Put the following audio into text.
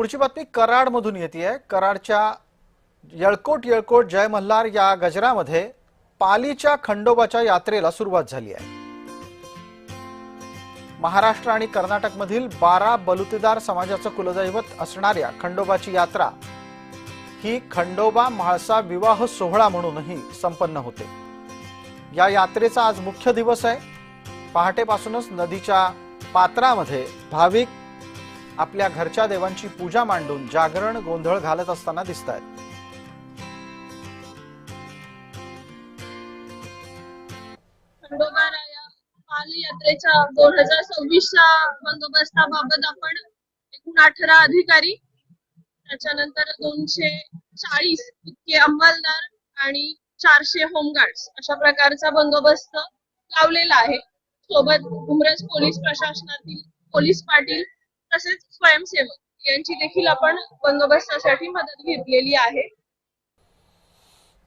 पुढची बातमी कराडमधून येते आहे. कराडच्या येळकोट येळकोट जय मल्हार या गजरामध्ये पालीच्या खंडोबाच्या यात्रेला सुरुवात झाली आहे. महाराष्ट्र आणि कर्नाटकमधील बारा बलुतेदार समाजाचं कुलदैवत असणाऱ्या खंडोबाची यात्रा ही खंडोबा म्हाळसा विवाह सोहळा म्हणूनही संपन्न होते. या यात्रेचा आज मुख्य दिवस आहे. पहाटेपासूनच नदीच्या पात्रामध्ये भाविक आपल्या घरच्या देवांची पूजा मांडून जागरण गोंधळ घालत असताना दिसत आहेत यात्रेच्या दोन हजार सव्वीसच्या बंदोबस्ताबाबत आपण एकूण अठरा अधिकारी त्याच्यानंतर दोनशे चाळीस इतके अंमलदार आणि चारशे होमगार्ड्स अशा प्रकारचा बंदोबस्त लावलेला आहे. सोबत उमरज पोलीस प्रशासनातील पोलीस पाटील तसेच स्वयंसेवक यांची देखील आपण बंदोबस्तासाठी मदत घेतलेली आहे.